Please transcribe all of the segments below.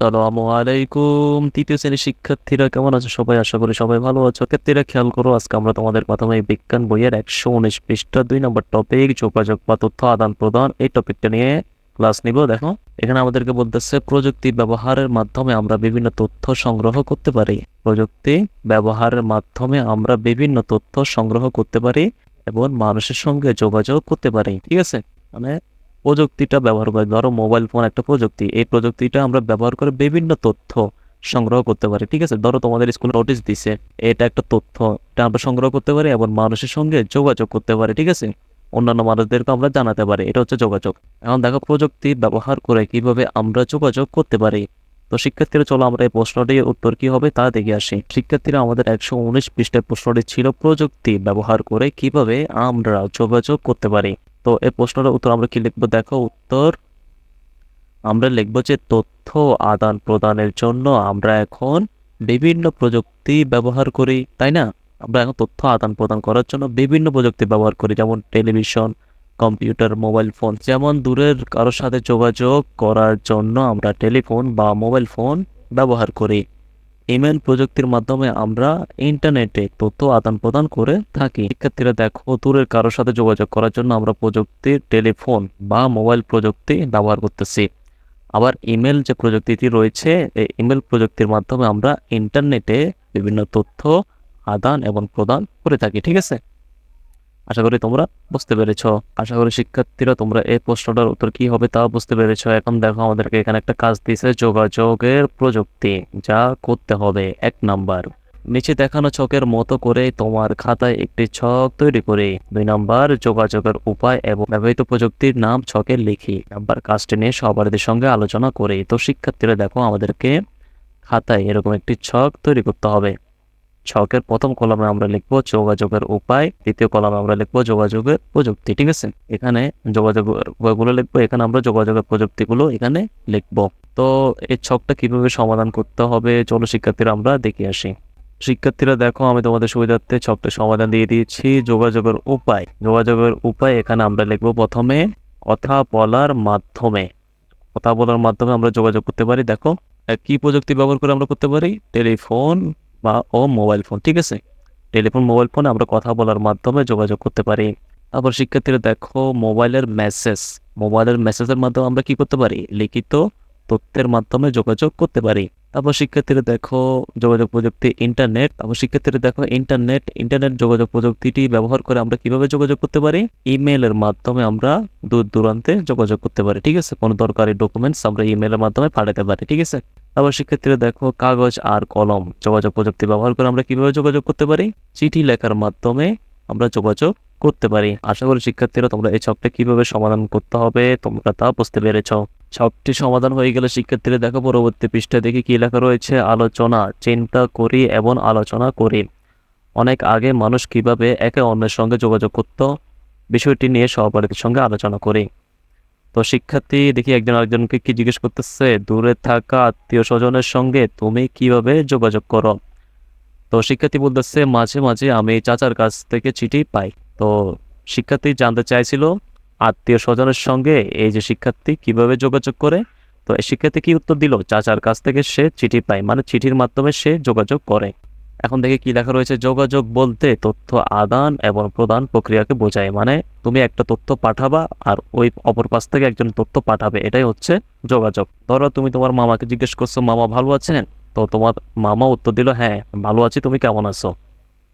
আসসালামু আলাইকুম। তৃতীয় শ্রেণির শিক্ষার্থীরা কেমন আছো? সবাই আশা করি সবাই ভালো আছো। শিক্ষার্থীরা খেয়াল করো, আজকে আমরা তোমাদের প্রথমে বিজ্ঞান বইয়ের একশো উনিশ পৃষ্ঠা, দুই নম্বর টপিক যোগাযোগ বা তথ্য আদান প্রদান এই টপিকটা নিয়ে ক্লাস নিব। দেখো, এখানে আমাদেরকে বলতেছে, প্রযুক্তি ব্যবহারের মাধ্যমে আমরা বিভিন্ন তথ্য সংগ্রহ করতে পারি। প্রযুক্তি ব্যবহারের মাধ্যমে আমরা বিভিন্ন তথ্য সংগ্রহ করতে পারি এবং মানুষের সঙ্গে যোগাযোগ করতে পারি। ঠিক আছে? মানে প্রযুক্তিটা ব্যবহার করে, ধরো মোবাইল ফোন একটা প্রযুক্তি, এই প্রযুক্তিটা আমরা ব্যবহার করে বিভিন্ন তথ্য সংগ্রহ করতে পারি, ঠিক আছে? ধরো তোমাদের স্কুলে নোটিশ দিছে, এটা একটা তথ্য, এটা আমরা সংগ্রহ করতে পারি এবং মানুষের সঙ্গে যোগাযোগ করতে পারি, ঠিক আছে? অন্যান্য মানুষদেরকে আমরা জানাতে পারি, এটা হচ্ছে যোগাযোগ। এখন দেখো প্রযুক্তি ব্যবহার করে কীভাবে আমরা যোগাযোগ করতে পারি। তো শিক্ষার্থীরা, চলো আমরা এই প্রশ্নটির উত্তর কি হবে তা দেখে আসি। শিক্ষার্থীরা, আমাদের একশো উনিশ পৃষ্ঠের প্রশ্নটি ছিল প্রযুক্তি ব্যবহার করে কীভাবে আমরা যোগাযোগ করতে পারি। তো এই প্রশ্নটার উত্তর আমরা কি লিখব? দেখো, উত্তর আমরা লিখব যে তথ্য আদান প্রদানের জন্য আমরা এখন বিভিন্ন প্রযুক্তি ব্যবহার করি, তাই না? আমরা এখন তথ্য আদান প্রদান করার জন্য বিভিন্ন প্রযুক্তি ব্যবহার করি, যেমন টেলিভিশন, কম্পিউটার, মোবাইল ফোন। যেমন দূরের কারোর সাথে যোগাযোগ করার জন্য আমরা টেলিফোন বা মোবাইল ফোন ব্যবহার করি। ইমেল প্রযুক্তির মাধ্যমে আমরা ইন্টারনেটে তথ্য আদান প্রদান করে থাকি। শিক্ষার্থীরা দেখো, দূরের কারোর সাথে যোগাযোগ করার জন্য আমরা প্রযুক্তির টেলিফোন বা মোবাইল প্রযুক্তি ব্যবহার করতেছি। আবার ইমেল যে প্রযুক্তিটি রয়েছে, এই ইমেল প্রযুক্তির মাধ্যমে আমরা ইন্টারনেটে বিভিন্ন তথ্য আদান এবং প্রদান করে থাকি, ঠিক আছে? আশা করি তোমরা বুঝতে পেরেছ। আশা করি শিক্ষার্থীরা তোমরা এই প্রশ্নটার উত্তর কি হবে তা বুঝতে পেরেছ। এখন দেখো আমাদেরকে এখানে একটা কাজ দিয়েছে, যোগাযোগের প্রযুক্তি, যা করতে হবে। এক নাম্বার, নিচে দেখানো ছকের মতো করে তোমার খাতায় একটি ছক তৈরি করে। দুই নাম্বার, যোগাযোগের উপায় এবং ব্যবহৃত প্রযুক্তির নাম ছকে লিখি। নাম্বার, কাজটি নিয়ে সবারদের সঙ্গে আলোচনা করে। তো শিক্ষার্থীরা দেখো আমাদেরকে খাতায় এরকম একটি ছক তৈরি করতে হবে। ছকের প্রথম কলমে আমরা লিখব যোগাযোগের উপায়, দ্বিতীয় কলমে আমরা লিখব যোগাযোগের প্রযুক্তি, ঠিক আছে? এখানে যোগাযোগ উপায়গুলো লিখব, এখানে আমরা যোগাযোগের প্রযুক্তিগুলো এখানে লিখব। তো এই ছকটা কীভাবে সমাধান করতে হবে, চলো শিক্ষার্থীরা আমরা দেখে আসি। শিক্ষার্থীরা দেখো, আমি তোমাদের সুবিধার্থে ছকটা সমাধান দিয়ে দিয়েছি, যোগাযোগের উপায়। যোগাযোগের উপায় এখানে আমরা লিখব প্রথমে কথা বলার মাধ্যমে। কথা বলার মাধ্যমে আমরা যোগাযোগ করতে পারি, দেখো কি প্রযুক্তি ব্যবহার করে আমরা করতে পারি? টেলিফোন বা ও মোবাইল ফোন ঠিক আছে? টেলিফোন মোবাইল ফোনে আমরা কথা বলার মাধ্যমে যোগাযোগ করতে পারি। আবার শিক্ষার্থীরা দেখো মোবাইলের মেসেজ মোবাইলের মেসেজের মাধ্যমে আমরা কি করতে পারি? লিখিত তথ্যের মাধ্যমে যোগাযোগ করতে পারি। তারপর শিক্ষার্থীরা দেখো, যোগাযোগ প্রযুক্তি ইন্টারনেট তারপর শিক্ষার্থীরা দেখো ইন্টারনেট ইন্টারনেট যোগাযোগ প্রযুক্তিটি ব্যবহার করে আমরা কীভাবে যোগাযোগ করতে পারি? ইমেলের মাধ্যমে আমরা দূর দূরান্তে যোগাযোগ করতে পারি, ঠিক আছে? কোনো দরকারি ডকুমেন্টস আমরা ইমেলের মাধ্যমে পাঠাতে পারি, ঠিক আছে? তারপর শিক্ষার্থীরা দেখো কাগজ আর কলম, যোগাযোগ প্রযুক্তি ব্যবহার করে আমরা কীভাবে যোগাযোগ করতে পারি? চিঠি লেখার মাধ্যমে আমরা যোগাযোগ করতে পারি। আশা করি শিক্ষার্থীরা তোমরা এই ছকটা কীভাবে সমাধান করতে হবে, তোমরা তা বুঝতে পেরেছ। ছকটি সমাধান হয়ে গেলে শিক্ষার্থীরা দেখো পরবর্তী পৃষ্ঠা দেখি কি লেখা রয়েছে? আলোচনা, চিন্তা করি এবং আলোচনা করি। অনেক আগে মানুষ কীভাবে একে অন্যের সঙ্গে যোগাযোগ করত? বিষয়টি নিয়ে সহপাঠীদের সঙ্গে আলোচনা করি। তো শিক্ষার্থী, দেখি একজন আরেকজনকে কি জিজ্ঞেস করতেছে, দূরে থাকা আত্মীয় স্বজনের সঙ্গে তুমি কীভাবে যোগাযোগ করো? তো শিক্ষার্থী বলতেছে, মাঝে মাঝে আমি চাচার কাছ থেকে চিঠি পাই। তো শিক্ষার্থী জানতে চাইছিল, আত্মীয় স্বজনের সঙ্গে এই যে শিক্ষার্থী কীভাবে যোগাযোগ করে? তো এই শিক্ষার্থী কি উত্তর দিল, চাচার কাছ থেকে সে চিঠি পায়। মানে চিঠির মাধ্যমে সে যোগাযোগ করে। এখন দেখে কি লেখা রয়েছে, যোগাযোগ বলতে তথ্য আদান এবং প্রদান প্রক্রিয়াকে বোঝায়। মানে তুমি একটা তথ্য পাঠাবা আর ওই অপর পাশ থেকে একজন তথ্য পাঠাবে। এটাই হচ্ছে যোগাযোগ। ধরো তুমি তোমার মামাকে জিজ্ঞেস করছ, মামা ভালো আছেন? তো তোমার মামা উত্তর দিল হ্যাঁ ভালো আছি, তুমি কেমন আছো?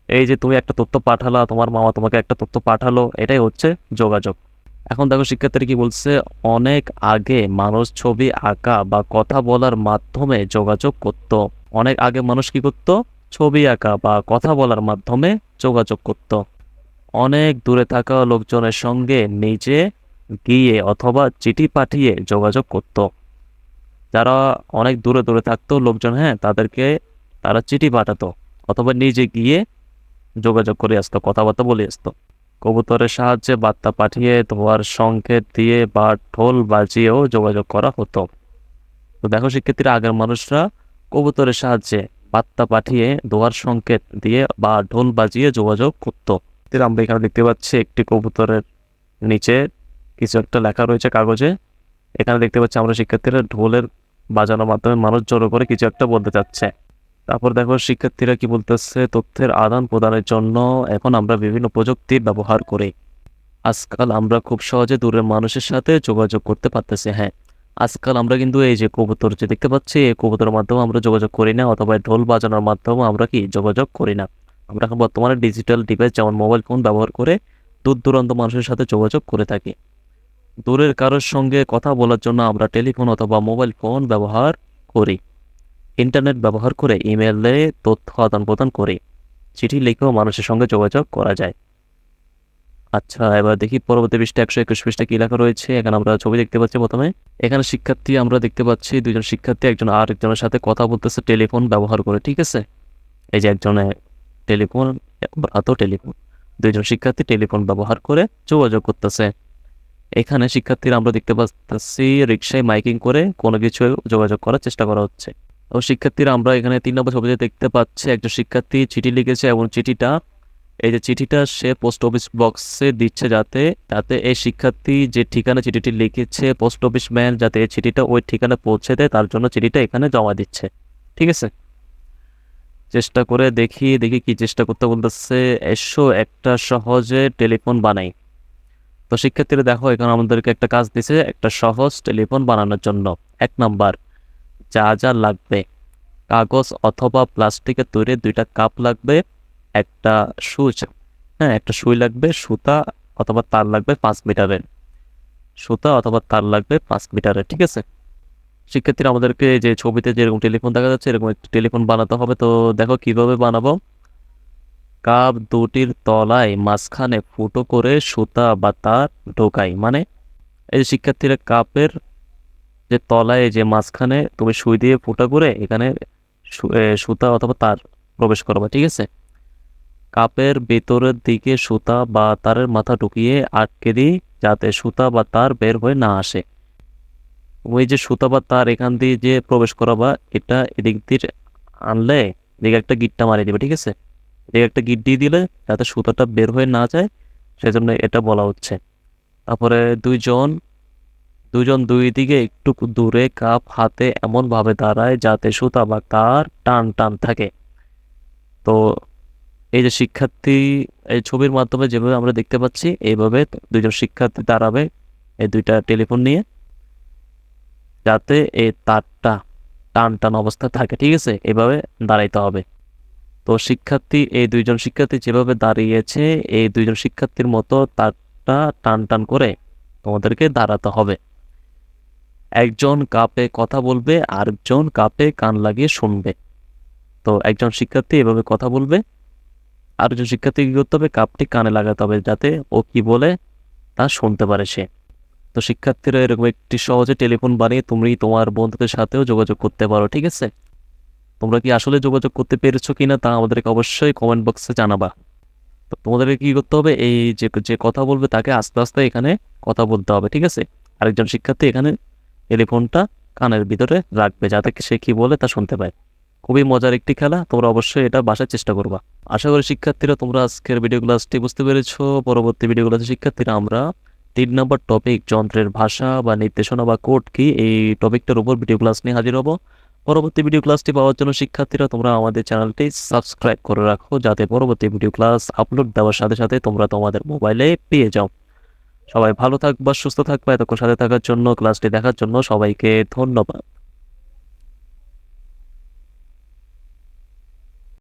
এই যে তুমি একটা তথ্য পাঠালা, তোমার মামা তোমাকে একটা তথ্য পাঠালো, এটাই হচ্ছে যোগাযোগ। এখন দেখো শিক্ষার্থীরা কি বলছে, অনেক আগে মানুষ ছবি আঁকা বা কথা বলার মাধ্যমে যোগাযোগ করত। অনেক আগে মানুষ কি করত? ছবি আঁকা বা কথা বলার মাধ্যমে যোগাযোগ করত। অনেক দূরে থাকা লোকজনের সঙ্গে নিজে গিয়ে অথবা চিঠি পাঠিয়ে যোগাযোগ করত। যারা অনেক দূরে দূরে থাকতো, লোকজন হ্যাঁ তাদেরকে তারা চিঠি পাঠাতো অথবা নিজে গিয়ে যোগাযোগ করে আসতো, কথাবার্তা বলে আসতো। কবুতরের সাহায্যে বার্তা পাঠিয়ে, ধোয়ার সংকেত দিয়ে বা ঢোল বাজিয়েও যোগাযোগ করা হতো। তো দেখো, শিক্ষার্থীরা, আগের মানুষরা কবুতরের সাহায্যে বার্তা পাঠিয়ে দোয়ার সংকেত দিয়ে বা ঢোল বাজিয়ে যোগাযোগ করতো। আমরা এখানে দেখতে পাচ্ছি একটি কবুতরের নিচে কিছু একটা লেখা রয়েছে কাগজে। এখানে দেখতে পাচ্ছি আমরা শিক্ষার্থীরা ঢোলের বাজানোর মাধ্যমে মানুষ জড়ো করে কিছু একটা বলতে চাচ্ছে। তারপর দেখো, শিক্ষার্থীরা কি বলতেছে? তথ্যের আদান প্রদানের জন্য এখন আমরা বিভিন্ন প্রযুক্তির ব্যবহার করি। আজকাল আমরা খুব সহজে দূরের মানুষের সাথে যোগাযোগ করতে পারতেছি হ্যাঁ। আজকাল আমরা কিন্তু এই যে কবুতর যে দেখতে পাচ্ছি, এই কবুতরের মাধ্যমে আমরা যোগাযোগ করি না অথবা ঢোল বাজানোর মাধ্যমে আমরা কি যোগাযোগ করি না। আমরা এখন বর্তমানে ডিজিটাল ডিভাইস যেমন মোবাইল ফোন ব্যবহার করে দূর দূরান্ত মানুষের সাথে যোগাযোগ করে থাকি। দূরের কারোর সঙ্গে কথা বলার জন্য আমরা টেলিফোন অথবা মোবাইল ফোন ব্যবহার করি। ইন্টারনেট ব্যবহার করে ইমেলে তথ্য আদান প্রদান করি। চিঠি লিখেও মানুষের সঙ্গে যোগাযোগ করা যায়। আচ্ছা এবার দেখি পরবর্তী পৃষ্ঠা একশো একুশ পৃষ্ঠা কি লেখা রয়েছে। এখানে আমরা ছবি দেখতে পাচ্ছি প্রথমে। এখানে শিক্ষার্থী আমরা দেখতে পাচ্ছি দুজন শিক্ষার্থী, একজন আর একজনের সাথে কথা বলতেছে, টেলিফোন ব্যবহার করে, ঠিক আছে? এই যে একজনে টেলিফোন ওর টেলিফোন। দুইজন শিক্ষার্থী টেলিফোন ব্যবহার করে যোগাযোগ করতেছে। এখানে শিক্ষার্থীরা আমরা দেখতে পাচ্ছি রিক্সায় মাইকিং করে কোনো কিছু যোগাযোগ করার চেষ্টা করা হচ্ছে। ও শিক্ষার্থীরা আমরা এখানে তিন নম্বর ছবিতে দেখতে পাচ্ছি, একজন শিক্ষার্থী চিঠি লিখেছে এবং চিঠিটা এই যে চিঠিটা সে পোস্ট অফিস বক্সে দিচ্ছে যাতে, তাতে এই শিক্ষার্থী যে ঠিকানা চিঠিটি লিখেছে পোস্ট অফিস ম্যান যাতে এই চিঠিটা ওই ঠিকানা পৌঁছে দেয়, তার জন্য চিঠিটা এখানে জমা দিচ্ছে। ঠিক আছে? চেষ্টা করে দেখি দেখি কি চেষ্টা করতে বলতেছে। এসো একটা সহজে টেলিফোন বানাই। তো শিক্ষার্থীরা দেখো, এখানে আমাদেরকে একটা কাজ দিছে, একটা সহজ টেলিফোন বানানোর জন্য। এক নাম্বার, যা যা লাগবে, কাগজ অথবা প্লাস্টিকের তৈরি দুইটা কাপ লাগবে। একটা সুচ হ্যাঁ একটা সুই লাগবে, সুতা অথবা তার লাগবে পাঁচ মিটারের। সুতা অথবা তার লাগবে পাঁচ মিটারের, ঠিক আছে? শিক্ষার্থীরা আমাদেরকে যে ছবিতে যেরকম টেলিফোন দেখা যাচ্ছে, এরকম একটি টেলিফোন বানাতে হবে। তো দেখো কীভাবে বানাবো? কাপ দুটির তলায় মাঝখানে ফুটো করে সুতা বা তার ঢোকাই মানে এই যে শিক্ষার্থীরা কাপের যে তলায় যে মাঝখানে তুমি সুই দিয়ে ফুটা করে এখানে সুতা অথবা তার প্রবেশ করবে, ঠিক আছে? কাপের ভেতরের দিকে সুতা বা তারের মাথা ঢুকিয়ে আটকে দিই, যাতে সুতা বা তার বের হয়ে না আসে। ওই যে সুতা বা তার এখান দিয়ে যে প্রবেশ করাবা, এটা এদিক দিয়ে আনলে এদিকে একটা গিটটা মারিয়ে দিবে, ঠিক আছে? এদিকে একটা গিট দিয়ে দিলে যাতে সুতাটা বের হয়ে না যায়, সেজন্য এটা বলা হচ্ছে। তারপরে দুইজন দুজন দুই দিকে একটু দূরে কাপ হাতে এমন ভাবে দাঁড়ায় যাতে সুতা বা তার টান টান থাকে। তো এই যে শিক্ষার্থী, এই ছবির মাধ্যমে যেভাবে আমরা দেখতে পাচ্ছি, এইভাবে দুইজন শিক্ষার্থী দাঁড়াবে এই দুইটা টেলিফোন নিয়ে, যাতে এই তারটা টান টান অবস্থায় থাকে, ঠিক আছে? এভাবে দাঁড়াইতে হবে। তো শিক্ষার্থী, এই দুইজন শিক্ষার্থী যেভাবে দাঁড়িয়েছে, এই দুইজন শিক্ষার্থীর মতো তারটা টান টান করে তোমাদেরকে দাঁড়াতে হবে। একজন কাপে কথা বলবে, আরেকজন কাপে কান লাগিয়ে শুনবে। তো একজন শিক্ষার্থী এভাবে কথা বলবে আরেকজন শিক্ষার্থী কি করতে হবে? কাপটি কানে লাগাতে হবে যাতে ও কি বলে তা শুনতে পারে সে। তো শিক্ষার্থীরা এরকম একটি সহজে টেলিফোন বানিয়ে তুমি তোমার বন্ধুদের সাথেও যোগাযোগ করতে পারো, ঠিক আছে? তোমরা কি আসলে যোগাযোগ করতে পেরেছ কি না তা আমাদেরকে অবশ্যই কমেন্ট বক্সে জানাবা। তো তোমাদেরকে কী করতে হবে? এই যে যে কথা বলবে তাকে আস্তে আস্তে এখানে কথা বলতে হবে, ঠিক আছে? আরেকজন শিক্ষার্থী এখানে টেলিফোনটা কানের ভিতরে রাখবে যাতে সে কি বলে তা শুনতে পায়। খুবই মজার একটি খেলা, তোমরা অবশ্যই এটা বাসার চেষ্টা করবা। আশা করি শিক্ষার্থীরা, তোমরা আজকের ভিডিও ক্লাসটি বুঝতে পেরেছ। পরবর্তী ভিডিও ক্লাসে শিক্ষার্থীরা, আমরা তিন নম্বর টপিক যন্ত্রের ভাষা বা নির্দেশনা বা কোড কি, এই টপিকটার উপর ভিডিও ক্লাস নিয়ে হাজির হব। পরবর্তী ভিডিও ক্লাসটি পাওয়ার জন্য শিক্ষার্থীরা, তোমরা আমাদের চ্যানেলটি সাবস্ক্রাইব করে রাখো, যাতে পরবর্তী ভিডিও ক্লাস আপলোড দেওয়ার সাথে সাথে তোমরা তোমাদের মোবাইলে পেয়ে যাও। সবাই ভালো থাকবা, সুস্থ থাকবা, এতক্ষণ সাথে থাকার জন্য ক্লাসটি দেখার জন্য সবাইকে ধন্যবাদ।